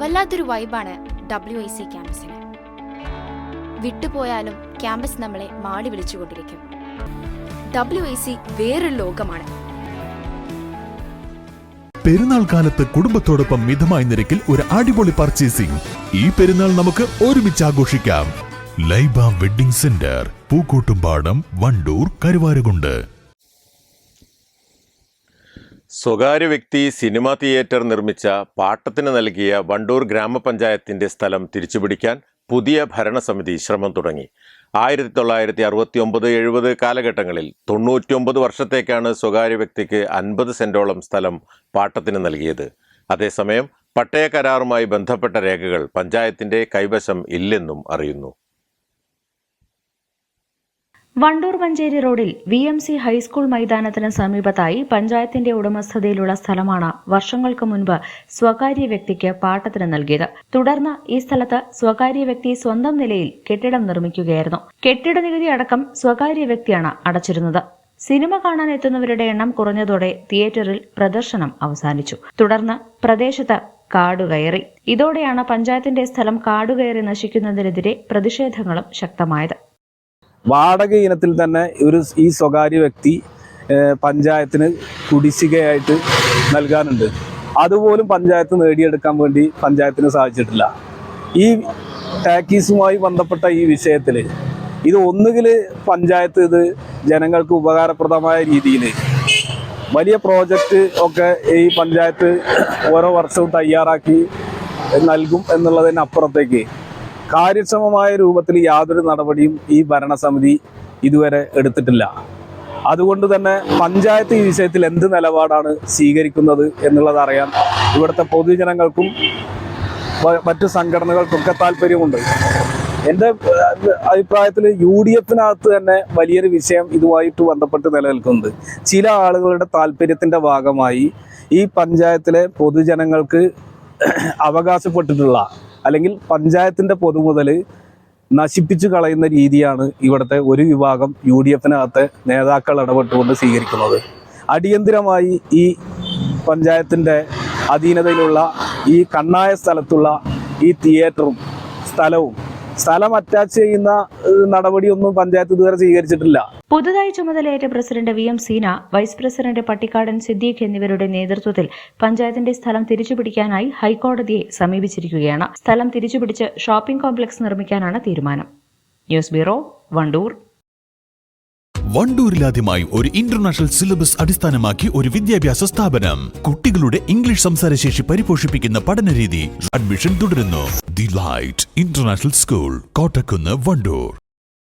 വല്ലാത്തൊരു വൈബാണ് W I C ക്യാമ്പസിന്. വിട്ടുപോയാലും ക്യാമ്പസ് നമ്മളെ മാടി വിളിച്ചുകൊണ്ടിരിക്കും. ഡബ്ല്യു ഐ സി വേറൊരു ലോകമാണ്. പെരുന്നാൾ കാലത്ത് കുടുംബത്തോടൊപ്പം മിതമായ നിരക്കിൽ ഒരു അടിപൊളി പർച്ചേസിംഗ് ഈ പെരുന്നാൾ നമുക്ക് ഒരുമിച്ച് ആഘോഷിക്കാം. Laiba wedding centre Pookkottumpadam Wandoor Karuvarakundu. സ്വകാര്യ വ്യക്തി സിനിമാ തിയേറ്റർ നിർമ്മിച്ച പാട്ടത്തിന് നൽകിയ വണ്ടൂർ ഗ്രാമപഞ്ചായത്തിന്റെ സ്ഥലം തിരിച്ചുപിടിക്കാൻ പുതിയ ഭരണസമിതി ശ്രമം തുടങ്ങി. ആയിരത്തി തൊള്ളായിരത്തി അറുപത്തി ഒമ്പത് എഴുപത് കാലഘട്ടങ്ങളിൽ തൊണ്ണൂറ്റിയൊമ്പത് വർഷത്തേക്കാണ് സ്വകാര്യ വ്യക്തിക്ക് അൻപത് സെന്റോളം സ്ഥലം പാട്ടത്തിന് നൽകിയത്. അതേസമയം പട്ടയ കരാറുമായി ബന്ധപ്പെട്ട രേഖകൾ പഞ്ചായത്തിന്റെ കൈവശം ഇല്ലെന്നും അറിയുന്നു. വണ്ടൂർ മഞ്ചേരി റോഡിൽ V M C high school മൈതാനത്തിന് സമീപത്തായി പഞ്ചായത്തിന്റെ ഉടമസ്ഥതയിലുള്ള സ്ഥലമാണ് വർഷങ്ങൾക്ക് മുൻപ് സ്വകാര്യ വ്യക്തിക്ക് പാട്ടത്തിന് നൽകിയത്. തുടർന്ന് ഈ സ്ഥലത്ത് സ്വകാര്യ വ്യക്തി സ്വന്തം നിലയിൽ കെട്ടിടം നിർമ്മിക്കുകയായിരുന്നു. കെട്ടിട നികുതി അടക്കം സ്വകാര്യ വ്യക്തിയാണ് അടച്ചിരുന്നത്. സിനിമ കാണാൻ എത്തുന്നവരുടെ എണ്ണം കുറഞ്ഞതോടെ തിയേറ്ററിൽ പ്രദർശനം അവസാനിച്ചു. തുടർന്ന് പ്രദേശത്ത് കാടുകയറി ഇതോടെയാണ് പഞ്ചായത്തിന്റെ സ്ഥലം കാടുകയറി നശിക്കുന്നതിനെതിരെ പ്രതിഷേധങ്ങളും ശക്തമായത്. വാടക ഇനത്തിൽ തന്നെ ഒരു ഈ സ്വകാര്യ വ്യക്തി പഞ്ചായത്തിന് കുടിശ്ശികയായിട്ട് നൽകാനുണ്ട്. അതുപോലും പഞ്ചായത്ത് നേടിയെടുക്കാൻ വേണ്ടി പഞ്ചായത്തിന് സാധിച്ചിട്ടില്ല. ഈ ടാക്കീസുമായി ബന്ധപ്പെട്ട ഈ വിഷയത്തിൽ ഇത് ഒന്നുകിൽ പഞ്ചായത്ത് ഇത് ജനങ്ങൾക്ക് ഉപകാരപ്രദമായ രീതിയിൽ വലിയ പ്രോജക്റ്റ് ഒക്കെ ഈ പഞ്ചായത്ത് ഓരോ വർഷവും തയ്യാറാക്കി നൽകും എന്നുള്ളതിനപ്പുറത്തേക്ക് കാര്യക്ഷമമായ രൂപത്തിൽ യാതൊരു നടപടിയും ഈ ഭരണസമിതി ഇതുവരെ എടുത്തിട്ടില്ല. അതുകൊണ്ട് തന്നെ പഞ്ചായത്ത് ഈ വിഷയത്തിൽ എന്ത് നിലപാടാണ് സ്വീകരിക്കുന്നത് എന്നുള്ളത് അറിയാൻ ഇവിടുത്തെ പൊതുജനങ്ങൾക്കും മറ്റു സംഘടനകൾക്കൊക്കെ താല്പര്യമുണ്ട്. എന്റെ അഭിപ്രായത്തിൽ യു ഡി എഫിനകത്ത് തന്നെ വലിയൊരു വിഷയം ഇതുമായിട്ട് ബന്ധപ്പെട്ട് നിലനിൽക്കുന്നുണ്ട്. ചില ആളുകളുടെ താല്പര്യത്തിന്റെ ഭാഗമായി ഈ പഞ്ചായത്തിലെ പൊതുജനങ്ങൾക്ക് അവകാശപ്പെട്ടിട്ടുള്ള അല്ലെങ്കിൽ പഞ്ചായത്തിന്റെ പൊതുമുതൽ നശിപ്പിച്ചു കളയുന്ന രീതിയാണ് ഇവിടുത്തെ ഒരു വിഭാഗം യു ഡി എഫിനകത്തെ നേതാക്കൾ ഇടപെട്ടുകൊണ്ട് സ്വീകരിക്കുന്നത്. അടിയന്തിരമായി ഈ പഞ്ചായത്തിന്റെ അധീനതയിലുള്ള ഈ കണ്ണായ സ്ഥലത്തുള്ള ഈ തിയേറ്ററും സ്ഥലവും സ്ഥലം അറ്റാച്ച് ചെയ്യുന്ന നടപടിയൊന്നും പഞ്ചായത്ത് ഇതുവരെ സ്വീകരിച്ചിട്ടില്ല. പുതുതായി ചുമതലയേറ്റ president V M Seena vice president Pattikkadan Siddique എന്നിവരുടെ നേതൃത്വത്തിൽ പഞ്ചായത്തിന്റെ സ്ഥലം തിരിച്ചുപിടിക്കാനായി ഹൈക്കോടതിയെ സമീപിച്ചിരിക്കുകയാണ്. സ്ഥലം തിരിച്ചുപിടിച്ച് ഷോപ്പിംഗ് കോംപ്ലക്സ് നിർമ്മിക്കാനാണ് തീരുമാനം. News bureau Wandoor. വണ്ടൂരിലാദ്യമായി ഒരു ഇന്റർനാഷണൽ സിലബസ് അടിസ്ഥാനമാക്കി ഒരു വിദ്യാഭ്യാസ സ്ഥാപനം. കുട്ടികളുടെ ഇംഗ്ലീഷ് സംസാരശേഷി പരിപോഷിപ്പിക്കുന്ന പഠന രീതി അഡ്മിഷൻ തുടരുന്നു. The light international school Kottakkunnu Wandoor.